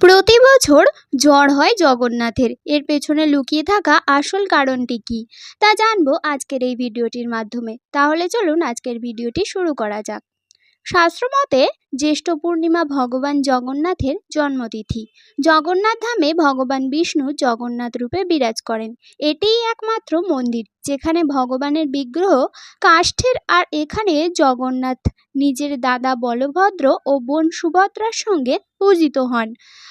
প্রতি বছর জ্বর হয় জগন্নাথের। এর পেছনে লুকিয়ে থাকা আসল কারণটি কি? তা জানব আজকের এই ভিডিওটির মাধ্যমে। তাহলে চলুন আজকের ভিডিওটি শুরু করা যাক। শাস্ত্রমতে জ্যৈষ্ঠ পূর্ণিমা ভগবান জগন্নাথের জন্মতিথি। জগন্নাথ ধামে ভগবান বিষ্ণু জগন্নাথ রূপে বিরাজ করেন। এটিই একমাত্র মন্দির, যেখানে ভগবানের বিগ্রহ, কাষ্ঠের আর এখানে জগন্নাথ নিজের দাদা বলভদ্র ও বোন সুভদ্রার সঙ্গে পূজিত হন।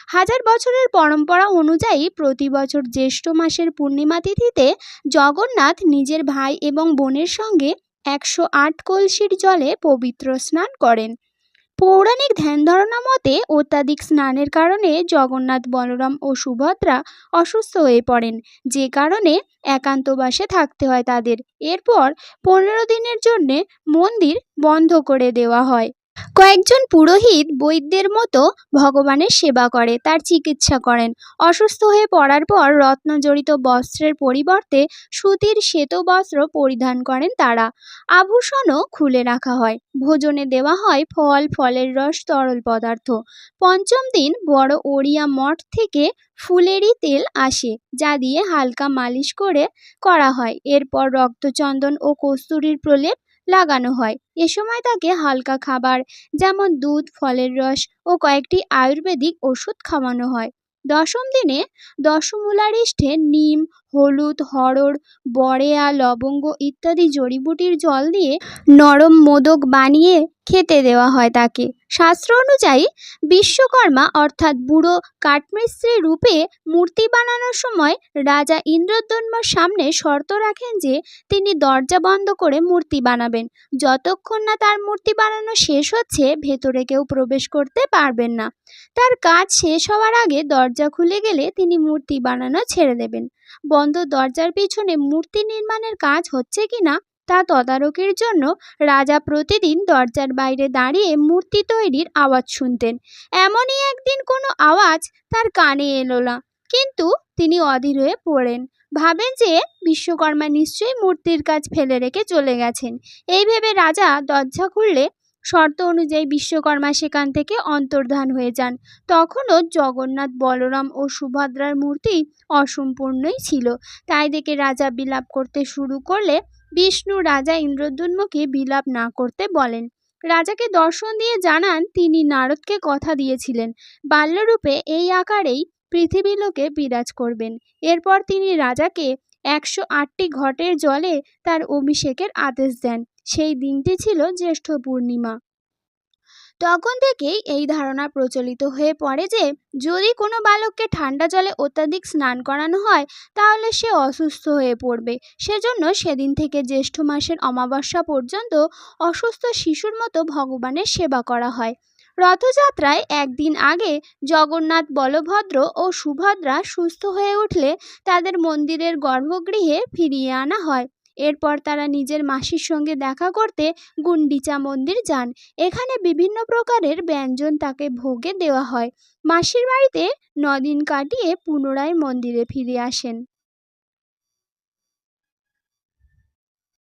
হাজার বছরের পরম্পরা অনুযায়ী প্রতি বছর জ্যৈষ্ঠ মাসের পূর্ণিমা তিথিতে জগন্নাথ নিজের ভাই এবং বোনের সঙ্গে একশো আট কলসির জলে পবিত্র স্নান করেন। পৌরাণিক ধ্যান ধারণা মতে অত্যাধিক স্নানের কারণে জগন্নাথ, বলরাম ও সুভদ্রা অসুস্থ হয়ে পড়েন, যে কারণে একান্তবাসে থাকতে হয় তাদের। এরপর পনেরো দিনের জন্যে মন্দির বন্ধ করে দেওয়া হয়। কয়েকজন পুরোহিত বৈদ্যের মতো ভগবানের সেবা করে, তার চিকিৎসা করেন। অসুস্থ হয়ে পড়ার পর রত্নজড়িত বস্ত্রের পরিবর্তে সুতির শ্বেত বস্ত্র পরিধান করেন তারা। আভূষণও খুলে রাখা হয়। ভোজনে দেওয়া হয় ফল, ফলের রস, তরল পদার্থ। পঞ্চম দিন বড় ওড়িয়া মঠ থেকে ফুলেরই তেল আসে, যা দিয়ে হালকা মালিশ করে করা হয়। এরপর রক্তচন্দন ও কস্তুরীর প্রলেপ লাগানো হয়। এ সময় তাকে হালকা খাবার, যেমন দুধ, ফলের রস ও কয়েকটি আয়ুর্বেদিক ওষুধ খাওয়ানো হয়। দশম দিনে দশমূলারিষ্ঠে নিম, হলুদ, হরড়, বড়েয়া, লবঙ্গ ইত্যাদি জড়িবুটির জল দিয়ে নরম মোদক বানিয়ে খেতে দেওয়া হয় তাকে। শাস্ত্র অনুযায়ী বিশ্বকর্মা অর্থাৎ বুড়ো কাঠমিস্ত্রি রূপে মূর্তি বানানোর সময় রাজা ইন্দ্রদ্যম্নর সামনে শর্ত রাখেন যে তিনি দরজা বন্ধ করে মূর্তি বানাবেন। যতক্ষণ না তার মূর্তি বানানো শেষ হচ্ছে, ভেতরে কেউ প্রবেশ করতে পারবেন না। তার কাজ শেষ হওয়ার আগে দরজা খুলে গেলে তিনি মূর্তি বানানো ছেড়ে দেবেন। বন্ধ দরজার পিছনে মূর্তি নির্মাণের কাজ হচ্ছে কিনা তা তদারকির জন্য রাজা প্রতিদিন দরজার বাইরে দাঁড়িয়ে মূর্তি তৈরির আওয়াজ শুনতেন। এমনই একদিন কোনো আওয়াজ তার কানে এলো না। কিন্তু তিনি অধীর হয়ে পড়েন। ভাবেন যে বিশ্বকর্মা নিশ্চয়ই মূর্তির কাজ ফেলে রেখে চলে গেছেন। এই ভেবে রাজা দরজা খুললে শর্ত অনুযায়ী বিশ্বকর্মা সেখান থেকে অন্তর্ধান হয়ে যান। তখনও জগন্নাথ বলরাম ও সুভদ্রার মূর্তি অসম্পূর্ণই ছিল। তাই দেখে রাজা বিলাপ করতে শুরু করলে বিষ্ণু রাজা ইন্দ্রদ্যুম্নকে বিলাপ না করতে বলেন। রাজাকে দর্শন দিয়ে জানান, তিনি নারদকে কথা দিয়েছিলেন। বাল্যরূপে এই আকারেই পৃথিবীলোকে বিরাজ করবেন। এরপর তিনি রাজাকে একশো আটটি ঘটের জলে তার অভিষেকের আদেশ দেন। সেই দিনটি ছিল জ্যৈষ্ঠ পূর্ণিমা। তখন থেকেই এই ধারণা প্রচলিত হয়ে পড়ে যে, যদি কোনো বালককে ঠান্ডা জলে অত্যাধিক স্নান করানো হয়, তাহলে সে অসুস্থ হয়ে পড়বে। সেজন্য সেদিন থেকে জ্যৈষ্ঠ মাসের অমাবস্যা পর্যন্ত অসুস্থ শিশুর মতো ভগবানের সেবা করা হয়। রথযাত্রায় একদিন আগে জগন্নাথ বলভদ্র ও সুভদ্রা সুস্থ হয়ে উঠলে তাদের মন্দিরের গর্ভগৃহে ফিরিয়ে আনা হয়। এরপর তারা নিজের মাসির সঙ্গে দেখা করতে গুন্ডিচা মন্দির যান। এখানে বিভিন্ন প্রকারের ব্যঞ্জন তাকে ভোগে দেওয়া হয়। মাসির বাড়িতে নদিন কাটিয়ে পুনরায় মন্দিরে ফিরে আসেন।